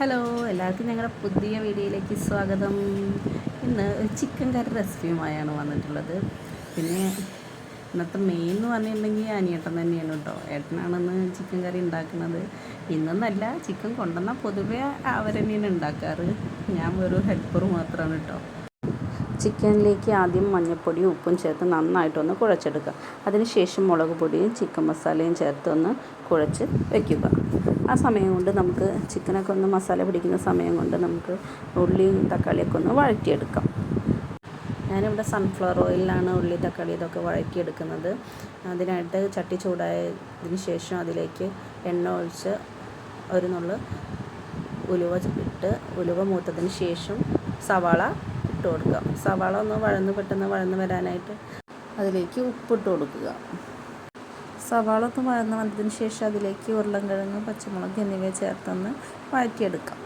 Hello എല്ലാവർക്കും ഞങ്ങളുടെ പുതിയ വീഡിയോയിലേക്ക് സ്വാഗതം. ഇന്ന് ചിക്കൻ കറി റെസിപ്പിയുമായാണ് വന്നിട്ടുള്ളത്. പിന്നെ ഇന്നത്തെ മെയിൻ എന്ന് പറഞ്ഞിട്ടുണ്ടെങ്കിൽ അനിയേട്ടൻ തന്നെയാണ് കേട്ടോ. ഏട്ടനാണെന്ന് ചിക്കൻ കറി ഉണ്ടാക്കുന്നത്. ഇന്നൊന്നല്ല ചിക്കൻ കൊണ്ടുവന്നാൽ പൊതുവേ അവർ തന്നെയാണ് ഉണ്ടാക്കാറ്. ഞാൻ വെറും ഹെൽപ്പർ മാത്രമാണ് കേട്ടോ. ചിക്കനിലേക്ക് ആദ്യം മഞ്ഞൾപ്പൊടിയും ഉപ്പും ചേർത്ത് നന്നായിട്ടൊന്ന് കുഴച്ചെടുക്കുക. അതിനുശേഷം മുളക് പൊടിയും ചിക്കൻ മസാലയും ചേർത്ത് ഒന്ന് കുഴച്ച് വയ്ക്കുക ആ സമയം കൊണ്ട് നമുക്ക് ചിക്കനൊക്കെ ഒന്ന് മസാല പിടിക്കുന്ന സമയം കൊണ്ട് നമുക്ക് ഉള്ളിയും തക്കാളിയൊക്കെ ഒന്ന് വഴറ്റിയെടുക്കാം. ഞാനിവിടെ സൺഫ്ലവർ ഓയിലാണ് ഉള്ളി തക്കാളി ഇതൊക്കെ വഴറ്റിയെടുക്കുന്നത്. അതിനായിട്ട് ചട്ടി ചൂടായതിന് ശേഷം അതിലേക്ക് എണ്ണ ഒഴിച്ച് ഒരു നുള്ളു ഉലുവ ഇട്ട് ഉലുവ മൂത്തതിന് ശേഷം സവാള ഇട്ട് കൊടുക്കുക. സവാള ഒന്ന് വഴന്ന് പെട്ടെന്ന് വഴന്ന് വരാനായിട്ട് അതിലേക്ക് ഉപ്പിട്ട് കൊടുക്കുക. സവാള ഒന്ന് വഴന്ന് വന്നതിന് ശേഷം അതിലേക്ക് ഉരുളൻകിഴങ്ങ് പച്ചമുളക് എന്നിവ ചേർത്തൊന്ന് വഴറ്റിയെടുക്കാം.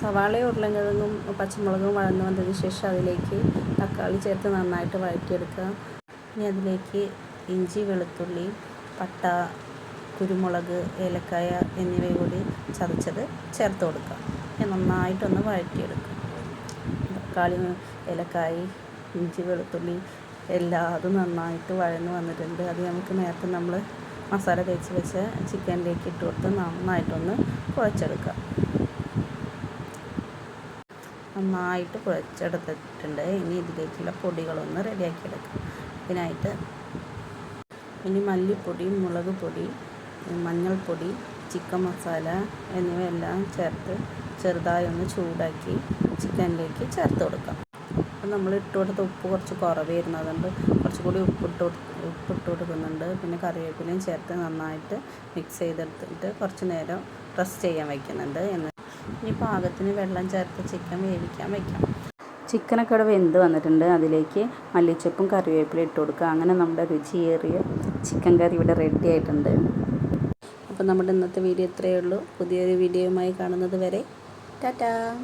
സവാളയും ഉരുളൻകിഴങ്ങും പച്ചമുളകും വഴന്ന് വന്നതിന് ശേഷം അതിലേക്ക് തക്കാളി ചേർത്ത് നന്നായിട്ട് വഴറ്റിയെടുക്കുക. ഇനി അതിലേക്ക് ഇഞ്ചി വെളുത്തുള്ളി പട്ട കുരുമുളക് ഏലക്കായ എന്നിവ കൂടി ചതച്ചത് ചേർത്ത് കൊടുക്കുക. നന്നായിട്ടൊന്ന് വഴറ്റിയെടുക്കുക. തക്കാളി ഏലക്കായി ഇഞ്ചി വെളുത്തുള്ളി എല്ലാതും നന്നായിട്ട് വഴന്ന് വന്നിട്ടുണ്ട്. അത് നമുക്ക് നേരത്തെ നമ്മൾ മസാല തേച്ച് വെച്ച ചിക്കനിലേക്ക് ഇട്ട് കൊടുത്ത് നന്നായിട്ടൊന്ന് കുഴച്ചെടുക്കാം നന്നായിട്ട് കുഴച്ചെടുത്തിട്ടുണ്ട്. ഇനി ഇതിലേക്കുള്ള പൊടികളൊന്ന് റെഡിയാക്കി എടുക്കുക ഇതിനായിട്ട് ഇനി മല്ലിപ്പൊടി മുളക് പൊടി മഞ്ഞൾപ്പൊടി ചിക്കൻ മസാല എന്നിവയെല്ലാം ചേർത്ത് ചെറുതായി ഒന്ന് ചൂടാക്കി ചിക്കനിലേക്ക് ചേർത്ത് കൊടുക്കാം. അപ്പം നമ്മൾ ഇട്ട് കൊടുത്ത ഉപ്പ് കുറച്ച് കുറവായിരുന്നു അതുകൊണ്ട് കുറച്ചുകൂടി ഉപ്പിട്ട് ഉപ്പിട്ട് കൊടുക്കുന്നുണ്ട്. പിന്നെ കറിവേപ്പിലയും ചേർത്ത് നന്നായിട്ട് മിക്സ് ചെയ്തെടുത്തിട്ട് കുറച്ച് നേരം റെസ്റ്റ് ചെയ്യാൻ വയ്ക്കുന്നുണ്ട് എന്ന്. ഇനി പാകത്തിന് വെള്ളം ചേർത്ത് ചിക്കൻ വേവിക്കാൻ വയ്ക്കാം ചിക്കനൊക്കെ ഇവിടെ വെന്ത് വന്നിട്ടുണ്ട്. അതിലേക്ക് മല്ലിച്ചപ്പും കറിവേപ്പിലയും ഇട്ട് കൊടുക്കുക. അങ്ങനെ നമ്മുടെ രുചിയേറിയ ചിക്കൻ കറി ഇവിടെ റെഡി ആയിട്ടുണ്ട്. അപ്പോൾ നമ്മുടെ ഇന്നത്തെ വീഡിയോ ഇത്രയേ ഉള്ളൂ. പുതിയൊരു വീഡിയോയുമായി കാണുന്നത് വരെ 哒哒